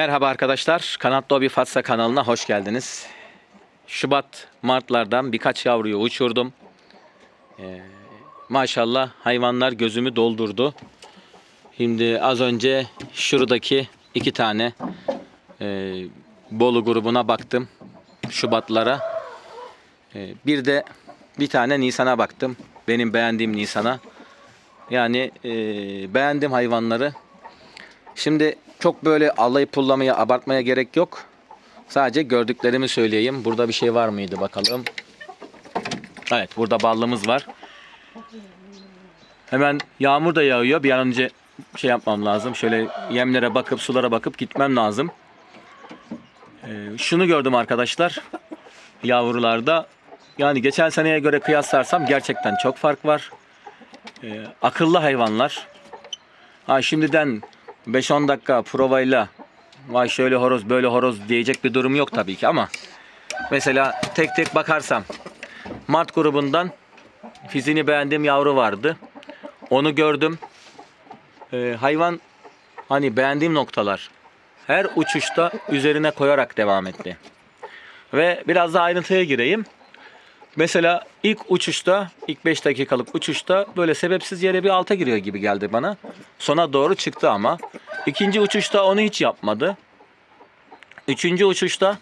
Merhaba arkadaşlar. Kanatlı Hobi Fatsa kanalına hoş geldiniz. Şubat, Martlardan birkaç yavruyu uçurdum. Ee, maşallah hayvanlar gözümü doldurdu. Şimdi az önce şuradaki iki tane e, Bolu grubuna baktım. Şubatlara. Ee, bir de bir tane Nisan'a baktım. Benim beğendiğim Nisan'a. Yani e, beğendim hayvanları. Şimdi çok böyle allayıp pullamaya, abartmaya gerek yok. Sadece gördüklerimi söyleyeyim. Burada bir şey var mıydı bakalım. Evet burada ballımız var. Hemen yağmur da yağıyor. Bir an önce şey yapmam lazım. Şöyle yemlere bakıp sulara bakıp gitmem lazım. Ee, şunu gördüm arkadaşlar. Yavrularda. Yani geçen seneye göre kıyaslarsam gerçekten çok fark var. Ee, akıllı hayvanlar. Ha şimdiden 5-10 dakika provayla vay şöyle horoz böyle horoz diyecek bir durum yok tabii ki ama mesela tek tek bakarsam Mart grubundan fizini beğendiğim yavru vardı. Onu gördüm. Ee, hayvan hani beğendiğim noktalar her uçuşta üzerine koyarak devam etti. Ve biraz daha ayrıntıya gireyim. Mesela ilk uçuşta, ilk 5 dakikalık uçuşta böyle sebepsiz yere bir alta giriyor gibi geldi bana. Sona doğru çıktı ama. İkinci uçuşta onu hiç yapmadı. Üçüncü uçuşta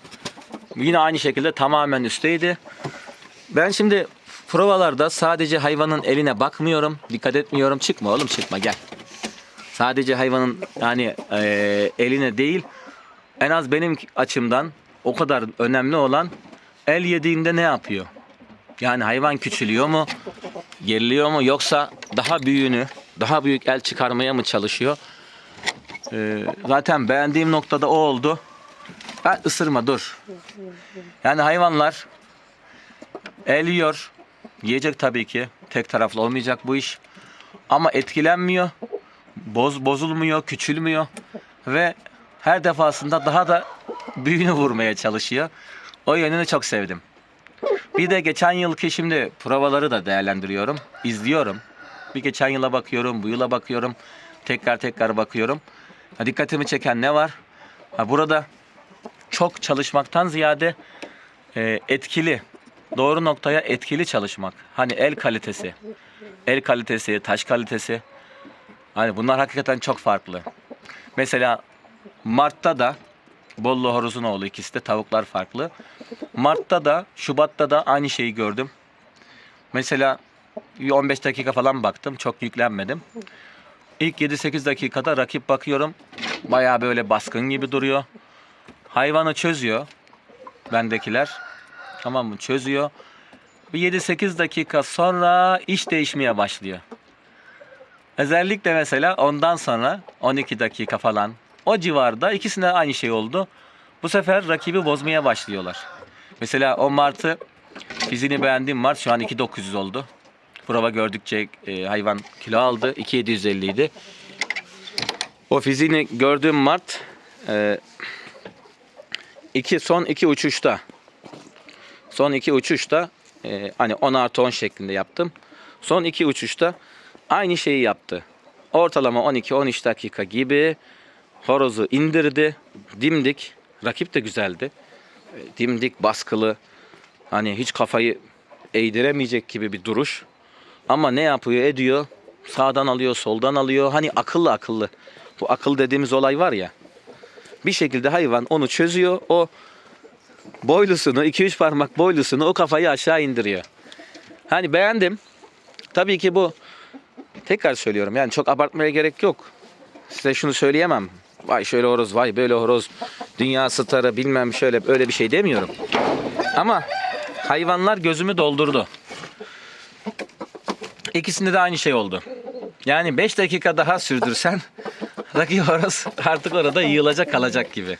yine aynı şekilde tamamen üstteydi. Ben şimdi provalarda sadece hayvanın eline bakmıyorum, dikkat etmiyorum. Çıkma oğlum çıkma gel. Sadece hayvanın yani eee, eline değil, en az benim açımdan o kadar önemli olan el yediğinde ne yapıyor? Yani hayvan küçülüyor mu? Geriliyor mu? Yoksa daha büyüğünü, daha büyük el çıkarmaya mı çalışıyor? Ee, zaten beğendiğim noktada o oldu. Ha, ısırma dur. Yani hayvanlar el yiyor. Yiyecek tabii ki. Tek taraflı olmayacak bu iş. Ama etkilenmiyor. Boz, bozulmuyor, küçülmüyor. Ve her defasında daha da büyüğünü vurmaya çalışıyor. O yönünü çok sevdim. Bir de geçen yılki şimdi provaları da değerlendiriyorum. izliyorum. Bir geçen yıla bakıyorum, bu yıla bakıyorum. Tekrar tekrar bakıyorum. Ha, dikkatimi çeken ne var? Ha, burada çok çalışmaktan ziyade e, etkili, doğru noktaya etkili çalışmak. Hani el kalitesi, el kalitesi, taş kalitesi. Hani bunlar hakikaten çok farklı. Mesela Mart'ta da Bollu horozun oğlu ikisi de tavuklar farklı. Mart'ta da Şubat'ta da aynı şeyi gördüm. Mesela bir 15 dakika falan baktım. Çok yüklenmedim. İlk 7-8 dakikada rakip bakıyorum. Bayağı böyle baskın gibi duruyor. Hayvanı çözüyor. Bendekiler. Tamam mı? Çözüyor. Bir 7-8 dakika sonra iş değişmeye başlıyor. Özellikle mesela ondan sonra 12 dakika falan o civarda ikisine aynı şey oldu. Bu sefer rakibi bozmaya başlıyorlar. Mesela o Mart'ı fizini beğendiğim Mart şu an 2900 oldu. Prova gördükçe e, hayvan kilo aldı. 2750 idi. O fizini gördüğüm Mart e, iki, son iki uçuşta son iki uçuşta e, hani 10 artı 10 şeklinde yaptım. Son iki uçuşta aynı şeyi yaptı. Ortalama 12-13 dakika gibi horozu indirdi. Dimdik. Rakip de güzeldi. Dimdik, baskılı. Hani hiç kafayı eğdiremeyecek gibi bir duruş. Ama ne yapıyor ediyor? Sağdan alıyor, soldan alıyor. Hani akıllı akıllı. Bu akıl dediğimiz olay var ya. Bir şekilde hayvan onu çözüyor. O boylusunu, 2-3 parmak boylusunu o kafayı aşağı indiriyor. Hani beğendim. Tabii ki bu tekrar söylüyorum yani çok abartmaya gerek yok. Size şunu söyleyemem. Vay şöyle horoz, vay böyle horoz. Dünya starı bilmem şöyle öyle bir şey demiyorum. Ama hayvanlar gözümü doldurdu. İkisinde de aynı şey oldu. Yani 5 dakika daha sürdürsen rakip horoz artık orada yığılacak kalacak gibi.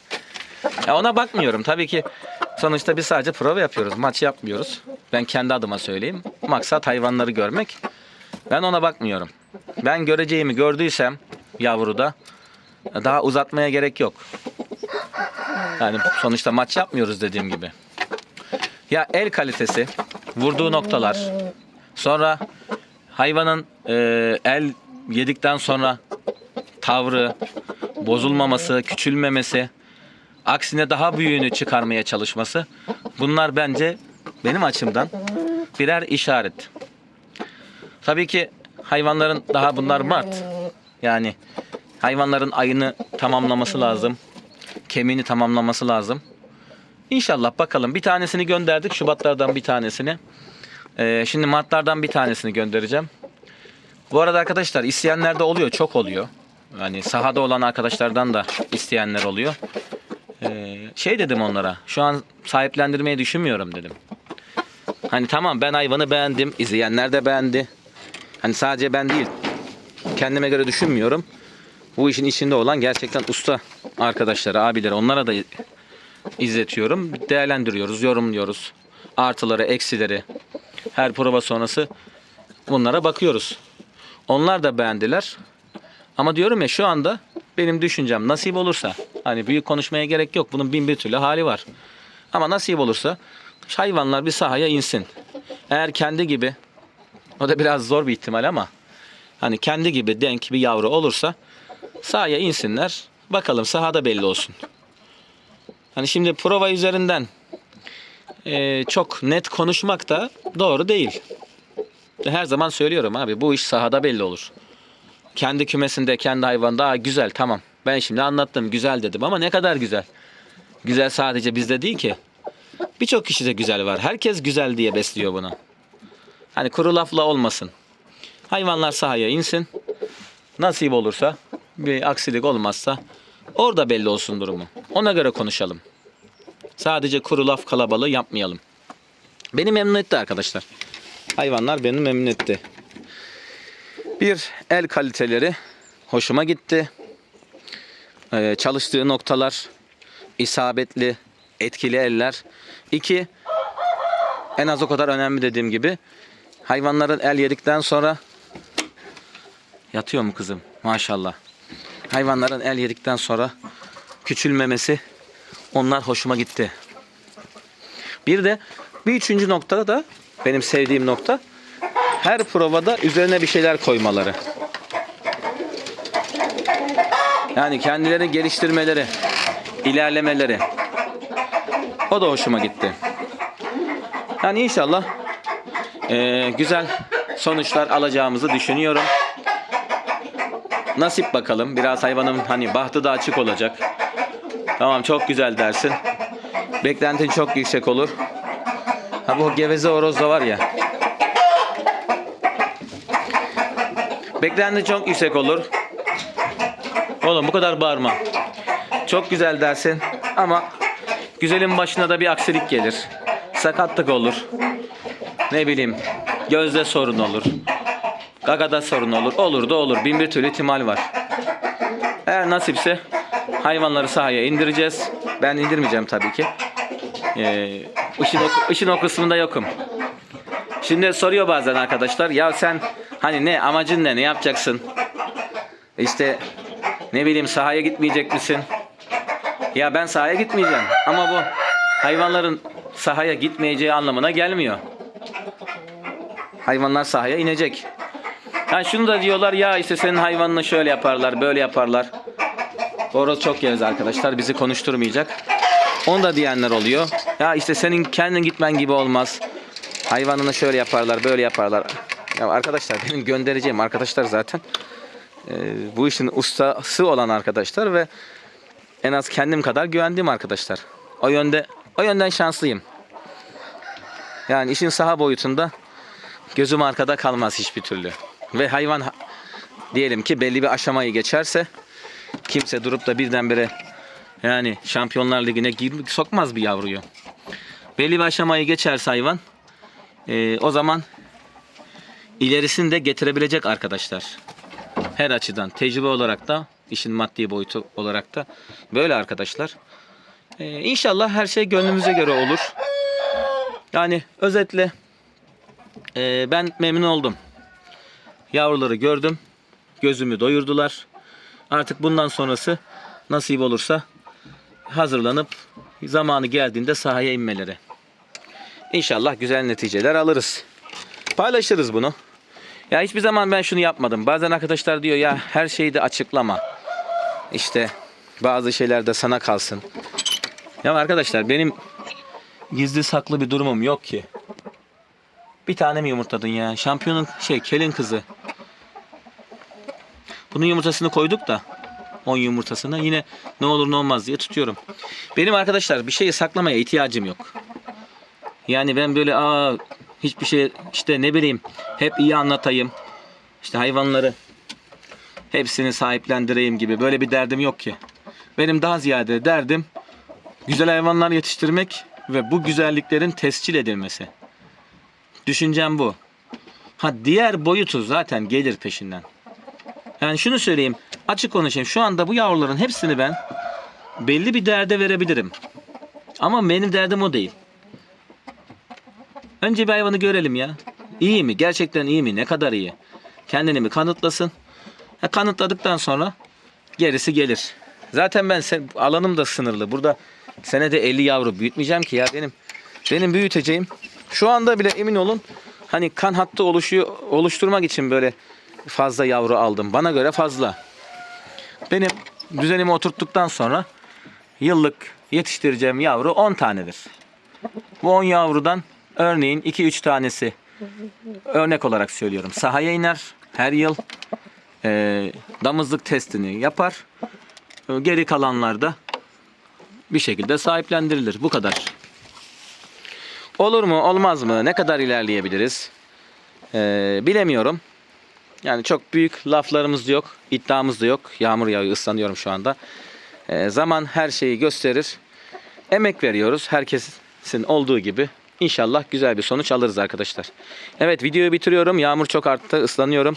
Ya ona bakmıyorum. Tabii ki sonuçta biz sadece prova yapıyoruz. Maç yapmıyoruz. Ben kendi adıma söyleyeyim. Maksat hayvanları görmek. Ben ona bakmıyorum. Ben göreceğimi gördüysem yavruda daha uzatmaya gerek yok. Yani sonuçta maç yapmıyoruz dediğim gibi. Ya el kalitesi, vurduğu noktalar, sonra hayvanın e, el yedikten sonra tavrı, bozulmaması, küçülmemesi. Aksine daha büyüğünü çıkarmaya çalışması. Bunlar bence benim açımdan birer işaret. Tabii ki hayvanların daha bunlar Mart. Yani hayvanların ayını tamamlaması lazım. Kemiğini tamamlaması lazım. İnşallah bakalım. Bir tanesini gönderdik. Şubatlardan bir tanesini. Ee, şimdi Martlardan bir tanesini göndereceğim. Bu arada arkadaşlar isteyenler de oluyor. Çok oluyor. Yani sahada olan arkadaşlardan da isteyenler oluyor. Ee, şey dedim onlara. Şu an sahiplendirmeyi düşünmüyorum dedim. Hani tamam ben hayvanı beğendim. izleyenler de beğendi. Hani sadece ben değil. Kendime göre düşünmüyorum. Bu işin içinde olan gerçekten usta arkadaşları, abileri onlara da izletiyorum. Değerlendiriyoruz, yorumluyoruz. Artıları, eksileri. Her prova sonrası bunlara bakıyoruz. Onlar da beğendiler. Ama diyorum ya şu anda benim düşüncem nasip olursa hani büyük konuşmaya gerek yok. Bunun bin bir türlü hali var. Ama nasip olursa hayvanlar bir sahaya insin. Eğer kendi gibi o da biraz zor bir ihtimal ama hani kendi gibi denk bir yavru olursa sahaya insinler. Bakalım sahada belli olsun. Hani şimdi prova üzerinden eee, çok net konuşmak da doğru değil. Her zaman söylüyorum abi bu iş sahada belli olur. Kendi kümesinde kendi hayvan daha güzel tamam. Ben şimdi anlattım güzel dedim ama ne kadar güzel. Güzel sadece bizde değil ki. Birçok kişi de güzel var. Herkes güzel diye besliyor bunu. Hani kuru lafla olmasın. Hayvanlar sahaya insin. Nasip olursa bir aksilik olmazsa orada belli olsun durumu. Ona göre konuşalım. Sadece kuru laf kalabalığı yapmayalım. Beni memnun etti arkadaşlar. Hayvanlar beni memnun etti. Bir el kaliteleri hoşuma gitti. Ee, çalıştığı noktalar isabetli, etkili eller. İki, en az o kadar önemli dediğim gibi hayvanların el yedikten sonra yatıyor mu kızım? Maşallah. Hayvanların el yedikten sonra küçülmemesi onlar hoşuma gitti. Bir de bir üçüncü noktada da benim sevdiğim nokta her provada üzerine bir şeyler koymaları. Yani kendilerini geliştirmeleri, ilerlemeleri. O da hoşuma gitti. Yani inşallah eee, güzel sonuçlar alacağımızı düşünüyorum. Nasip bakalım. Biraz hayvanın hani bahtı da açık olacak. Tamam çok güzel dersin. Beklentin çok yüksek olur. Ha bu geveze horoz da var ya. Beklentin çok yüksek olur. Oğlum bu kadar bağırma. Çok güzel dersin ama güzelin başına da bir aksilik gelir. Sakatlık olur. Ne bileyim gözde sorun olur. Gagada sorun olur. Olur da olur. Bin bir türlü ihtimal var. Eğer nasipse hayvanları sahaya indireceğiz. Ben indirmeyeceğim tabii ki. Ee, işin, işin o kısmında yokum. Şimdi soruyor bazen arkadaşlar ya sen hani ne amacın ne ne yapacaksın? İşte ne bileyim sahaya gitmeyecek misin? Ya ben sahaya gitmeyeceğim ama bu hayvanların sahaya gitmeyeceği anlamına gelmiyor. Hayvanlar sahaya inecek. Ha şunu da diyorlar ya işte senin hayvanını şöyle yaparlar, böyle yaparlar. Horoz çok yeriz arkadaşlar. Bizi konuşturmayacak. Onu da diyenler oluyor. Ya işte senin kendin gitmen gibi olmaz. Hayvanını şöyle yaparlar, böyle yaparlar. Ya arkadaşlar benim göndereceğim arkadaşlar zaten e, bu işin ustası olan arkadaşlar ve en az kendim kadar güvendiğim arkadaşlar. O yönde o yönden şanslıyım. Yani işin saha boyutunda gözüm arkada kalmaz hiçbir türlü. Ve hayvan ha- diyelim ki belli bir aşamayı geçerse kimse durup da birdenbire yani Şampiyonlar Ligi'ne sokmaz bir yavruyu. Belli bir aşamayı geçerse hayvan e, o zaman ilerisini de getirebilecek arkadaşlar. Her açıdan tecrübe olarak da işin maddi boyutu olarak da böyle arkadaşlar. E, inşallah her şey gönlümüze göre olur. Yani özetle e, ben memnun oldum. Yavruları gördüm. Gözümü doyurdular. Artık bundan sonrası nasip olursa hazırlanıp zamanı geldiğinde sahaya inmeleri. İnşallah güzel neticeler alırız. Paylaşırız bunu. Ya hiçbir zaman ben şunu yapmadım. Bazen arkadaşlar diyor ya her şeyi de açıklama. İşte bazı şeyler de sana kalsın. Ya arkadaşlar benim gizli saklı bir durumum yok ki. Bir tane mi yumurtladın ya? Şampiyonun şey kelin kızı. Bunun yumurtasını koyduk da 10 yumurtasını yine ne olur ne olmaz diye tutuyorum. Benim arkadaşlar bir şeyi saklamaya ihtiyacım yok. Yani ben böyle aa hiçbir şey işte ne bileyim hep iyi anlatayım. İşte hayvanları hepsini sahiplendireyim gibi böyle bir derdim yok ki. Benim daha ziyade derdim güzel hayvanlar yetiştirmek ve bu güzelliklerin tescil edilmesi. Düşüncem bu. Ha diğer boyutu zaten gelir peşinden. Yani şunu söyleyeyim, açık konuşayım. Şu anda bu yavruların hepsini ben belli bir derde verebilirim. Ama benim derdim o değil. Önce bir hayvanı görelim ya. İyi mi? Gerçekten iyi mi? Ne kadar iyi? Kendini mi kanıtlasın? Ha, kanıtladıktan sonra gerisi gelir. Zaten ben sen, alanım da sınırlı. Burada senede 50 yavru büyütmeyeceğim ki ya benim benim büyüteceğim. Şu anda bile emin olun hani kan hattı oluşuyor oluşturmak için böyle fazla yavru aldım. Bana göre fazla. Benim düzenimi oturttuktan sonra yıllık yetiştireceğim yavru 10 tanedir. Bu 10 yavrudan örneğin 2-3 tanesi örnek olarak söylüyorum. Sahaya iner her yıl eee, damızlık testini yapar. E, Geri kalanlar da bir şekilde sahiplendirilir. Bu kadar. Olur mu olmaz mı? Ne kadar ilerleyebiliriz? Eee, bilemiyorum. Yani çok büyük laflarımız yok. iddiamız da yok. Yağmur yağıyor ıslanıyorum şu anda. Eee, zaman her şeyi gösterir. Emek veriyoruz. Herkesin olduğu gibi. İnşallah güzel bir sonuç alırız arkadaşlar. Evet videoyu bitiriyorum. Yağmur çok arttı. ıslanıyorum.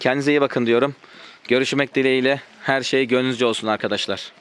Kendinize iyi bakın diyorum. Görüşmek dileğiyle. Her şey gönlünüzce olsun arkadaşlar.